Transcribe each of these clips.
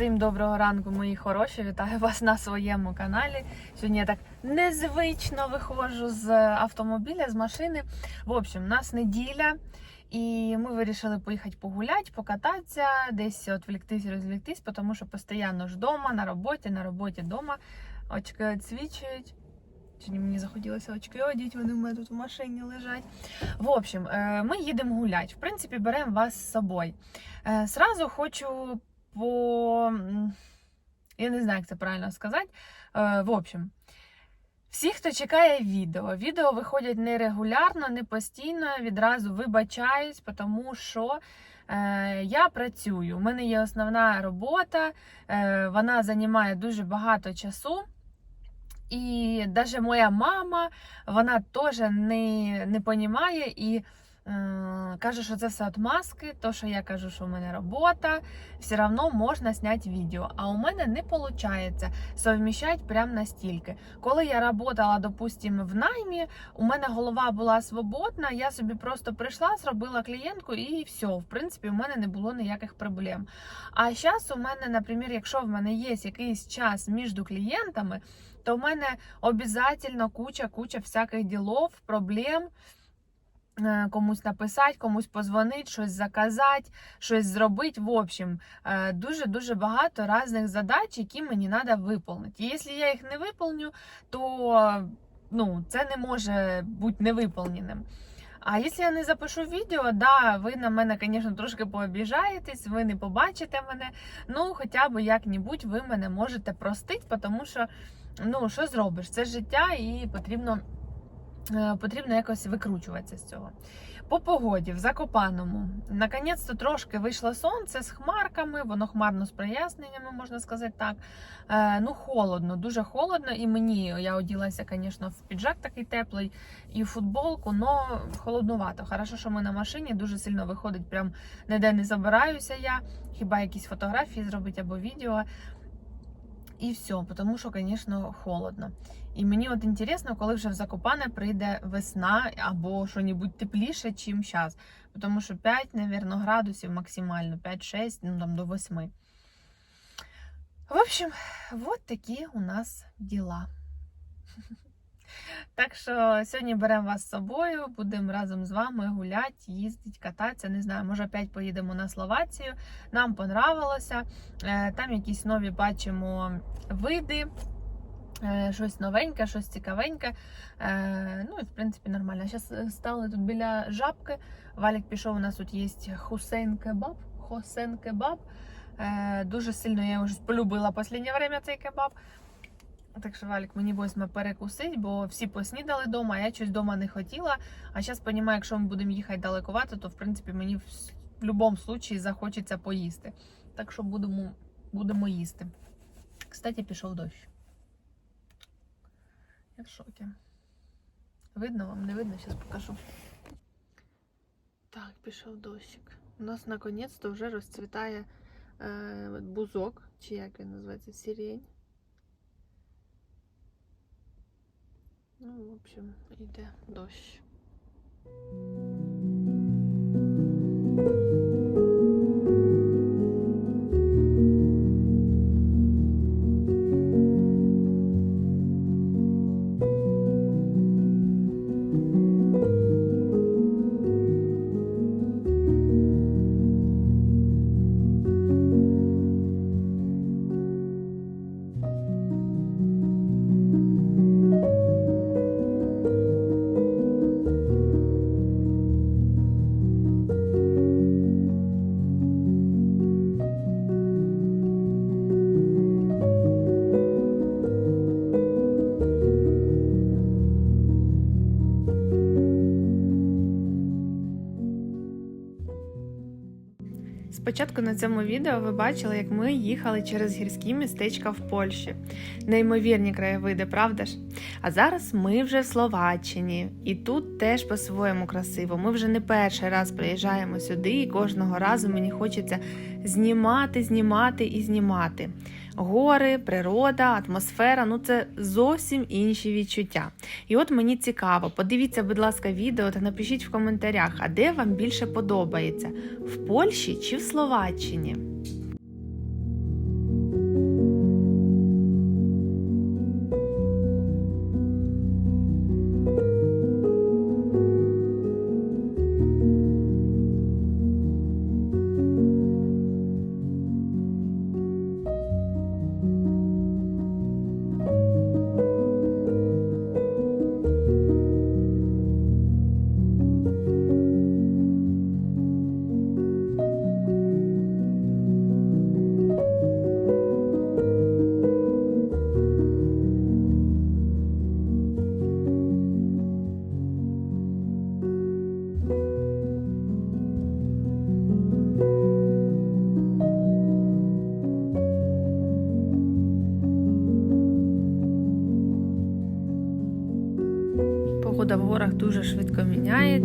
Всім доброго ранку, мої хороші. Вітаю вас на своєму каналі. Сьогодні я так незвично виходжу з автомобіля, з машини. В общем, у нас неділя, і ми вирішили поїхати погуляти, покататися, десь відвліктись, розвліктись, тому що постійно ж вдома, на роботі, на роботі вдома. Очки відсвічують. Сьогодні мені захотілося очки одіти, вони в мене тут в машині лежать. В общем, е, ми їдемо гуляти. В принципі, беремо вас з собою. Е, Сразу хочу по. Я не знаю, як це правильно сказати. Е, В общем, всі, хто чекає відео, відео виходять нерегулярно, не постійно. Відразу вибачаюсь, тому що. е, Я працюю. У мене є основна робота, е, вона займає дуже багато часу. І навіть моя мама, вона теж не, не понімає і каже, що це все отмазки, то, що я кажу, що в мене робота, все одно можна зняти відео. А у мене не виходить совміщати прямо настільки. Коли я працювала, допустимо, в наймі, у мене голова була свободна, я собі просто прийшла, зробила клієнтку і все. В принципі, у мене не було ніяких проблем. А зараз у мене, наприклад, якщо в мене є якийсь час між клієнтами, то в мене обов'язково куча-куча всяких ділов, проблем. Е, Комусь написати, комусь позвонити, щось заказати, щось зробити. В общем, е, дуже-дуже багато різних задач, які мені треба виконати. І якщо я їх не виконю, то ну, це не може бути невиповненим. А якщо я не запишу відео, да, ви на мене, звісно, трошки пообіжаєтесь, ви не побачите мене. Ну, хоча б як-небудь ви мене можете простити, тому що ну, що зробиш? Це життя і потрібно, потрібно якось викручуватися з цього. По погоді в Закопаному. Наконець-то трошки вийшло сонце з хмарками, воно хмарно з проясненнями, можна сказати так. Е, ну, холодно, дуже холодно. І мені я оділася, звісно, в піджак такий теплий і в футболку, але холоднувато. Хорошо, що ми на машині дуже сильно виходить, прям ніде не забираюся я. Хіба якісь фотографії зробити або відео. І все, тому що, звісно, холодно. І мені от інтересно, коли вже в Закопане прийде весна або що-небудь тепліше, чим зараз. Тому що 5, мабуть, градусів максимально, 5-6, ну там до 8. В общем, вот такі у нас діла. Так що сьогодні беремо вас з собою, будемо разом з вами гуляти, їздити, кататися. Не знаю, може опять поїдемо на Словацію. Нам понравилося. Е, Там якісь нові бачимо види, е, щось новеньке, щось цікавеньке. Е, Ну і в принципі нормально. Зараз стали тут біля жабки. Валік пішов, у нас тут є хусейн кебаб. Хосен кебаб. Дуже сильно я його полюбила в останнє время цей кебаб. Так що, Валік, мені восьме перекусить, бо всі поснідали вдома, а я щось вдома не хотіла. А зараз розумію, якщо ми будемо їхати далековато, то в принципі мені в будь-якому випадку захочеться поїсти. Так що будемо, будемо їсти. Кстати, пішов дощ. Я в шокі. Видно вам, не видно, зараз покажу. Так, пішов дощик. У нас наконець-то вже розцвітає е, бузок, чи як він називається, сирень. Ну, в общем, йде дощ. Спочатку на цьому відео ви бачили, як ми їхали через гірські містечка в Польщі. Неймовірні краєвиди, правда ж? А зараз ми вже в Словаччині, і тут теж по-своєму красиво. Ми вже не перший раз приїжджаємо сюди, і кожного разу мені хочеться знімати, знімати і знімати. Гори, природа, атмосфера ну це зовсім інші відчуття. І от мені цікаво, подивіться, будь ласка, відео та напишіть в коментарях, а де вам більше подобається: в Польщі чи в Словаччині?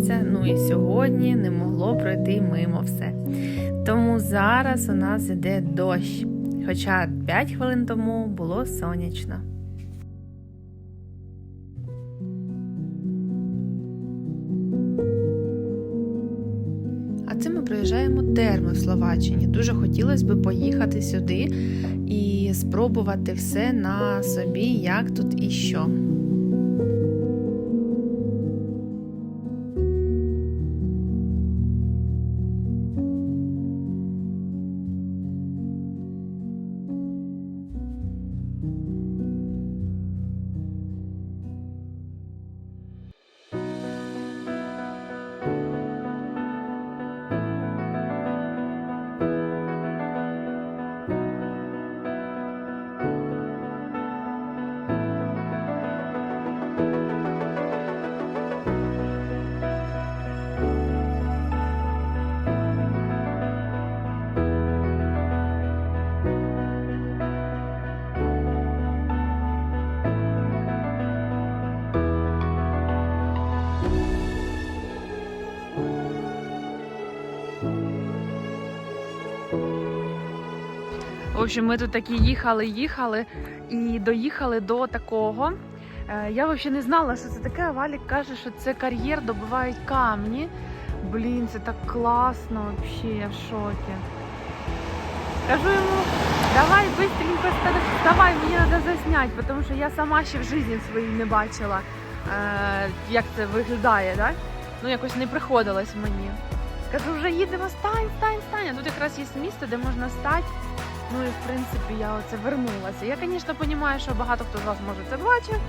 Міняється. Ну і сьогодні не могло пройти мимо все. Тому зараз у нас іде дощ. Хоча 5 хвилин тому було сонячно. А це ми приїжджаємо терми в Словаччині. Дуже хотілося б поїхати сюди і спробувати все на собі, як тут і що. Общем, ми тут такі їхали, їхали і доїхали до такого. Е, Я взагалі не знала, що це таке. Валік каже, що це кар'єр, добувають камні. Блін, це так класно, взагалі, я в шокі. Кажу йому, давай швидко вставай, мені треба засняти, тому що я сама ще в житті своїй не бачила, е, як це виглядає, так? Ну якось не приходилось мені. Кажу, вже їдемо, стань, стань, стань. А тут якраз є місце, де можна стати. Ну і в принципі я оце вернулася. Я, звісно, розумію, що багато хто з вас може це бачив.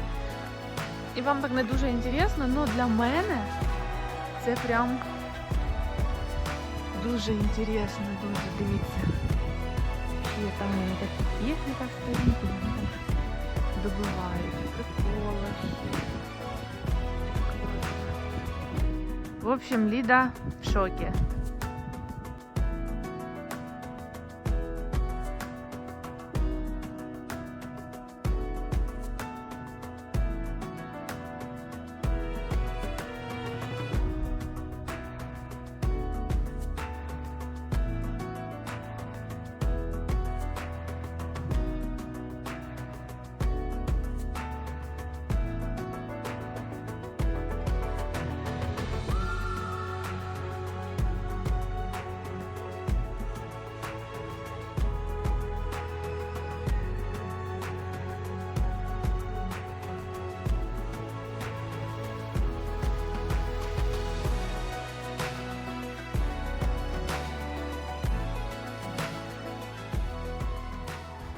І вам так не дуже інтересно, але для мене це прям дуже інтересно, дуже дивіться. Є там така техніка стоїть, добивають. Приколи. В общем, Ліда в шокі.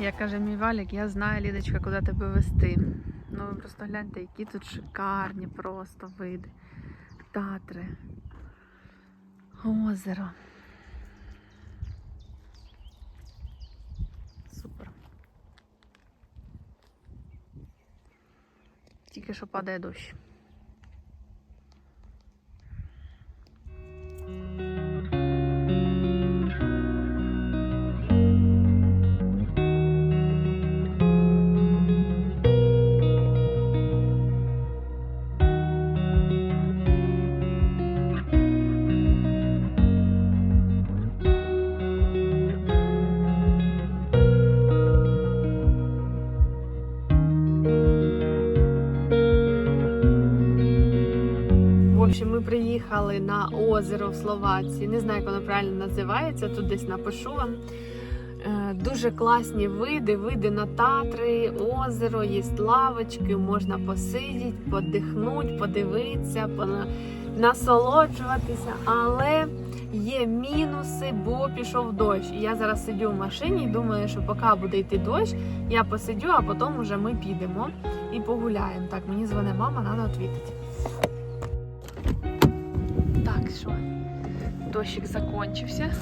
Я каже, мій валік, я знаю, Лідочка, куди тебе вести. Ну ви просто гляньте, які тут шикарні просто види. Татри. Озеро. Супер. Тільки що падає дощ. Ми приїхали на озеро в Словації. Не знаю, як воно правильно називається. Тут десь напишу вам. Е, Дуже класні види, види на Татри, озеро, є лавочки, можна посидіти, подихнути, подивитися, насолоджуватися. Але є мінуси, бо пішов дощ. І я зараз сидю в машині і думаю, що поки буде йти дощ, я посидю, а потім вже ми підемо і погуляємо. Так, мені дзвонить мама, треба відповідати. Що? Дощик закончився.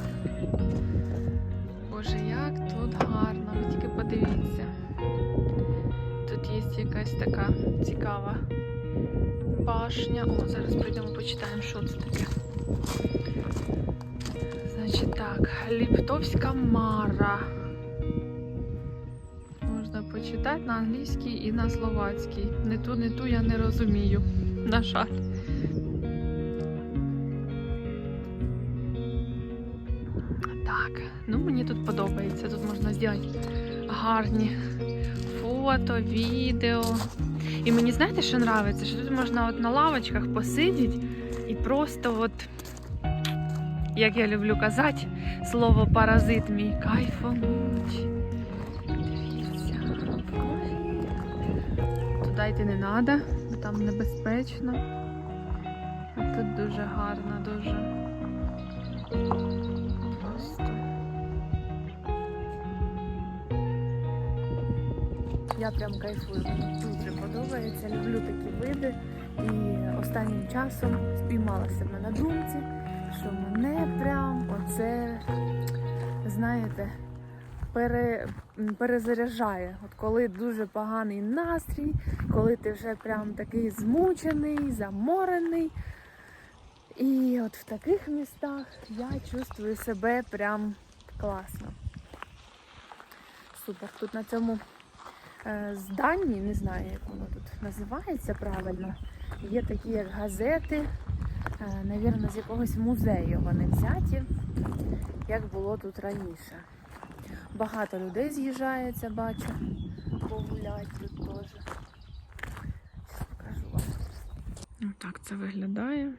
Боже, як тут гарно, ви тільки подивіться. Тут є якась така цікава башня. О, зараз прийдемо почитаємо, що це таке. Значить так, Ліптовська Мара. Можна почитати на англійській і на словацькій. Не ту, не ту я не розумію. На жаль. Так, ну мені тут подобається. Тут можна зробити гарні фото, відео. І мені знаєте, що подобається? Що тут можна от на лавочках посидіти і просто от, як я люблю казати, слово паразит мій кайфануть. Дивіться. Туди йти не треба, там небезпечно. А тут дуже гарно, дуже. Я прям кайфую, мені дуже подобається. Люблю такі види. І останнім часом спіймала себе на думці, що мене прям оце, знаєте, пере, перезаряджає. От коли дуже поганий настрій, коли ти вже прям такий змучений, заморений. І от в таких містах я чувствую себе прям класно. Супер. Тут на цьому е, зданні, не знаю, як воно тут називається правильно, є такі як газети, е, навірно, з якогось музею вони взяті, як було тут раніше. Багато людей з'їжджається, бачу, погулять тут теж. Покажу вам. Так це виглядає.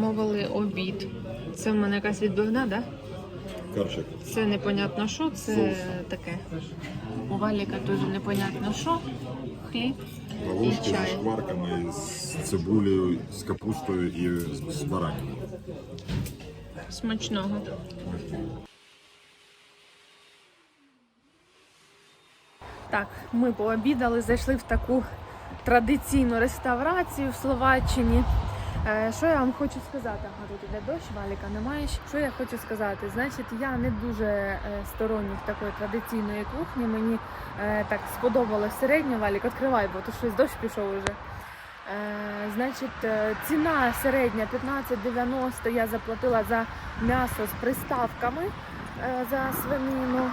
Замовили обід. Це в мене якась відбивна, так? Да? Карчик. Це непонятно що, це Соус. таке. У Валіка дуже непонятно що. Хліб. Ловушки І чай. з шкварками, з цибулею, з капустою і з, з бараниною. Смачного. Так, ми пообідали, зайшли в таку традиційну реставрацію в Словаччині. Е, Що я вам хочу сказати? Ага, тут іде дощ, валіка немає. Що я хочу сказати? Значить, я не дуже е, сторонник такої традиційної кухні. Мені е, так сподобалось середня валік. Відкривай, бо то щось дощ пішов уже. Значить, ціна середня 15,90 я заплатила за м'ясо з приставками за свинину,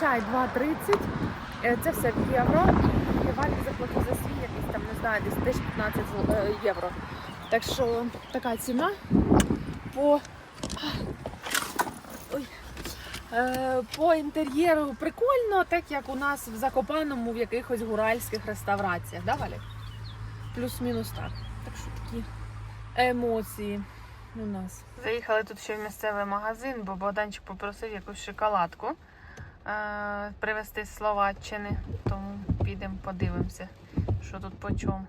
чай 2,30. Е, Це все в євро. І Валік заплатив за свій якийсь там, не знаю, десь 15 е, євро. Так що така ціна по, Ой. Е, по інтер'єру прикольно, так як у нас в Закопаному в якихось гуральських реставраціях, да, Валік? Плюс-мінус так. Так що такі емоції у нас. Заїхали тут ще в місцевий магазин, бо Богданчик попросив якусь шоколадку е- привезти з Словаччини. Тому підемо подивимося, що тут по чому.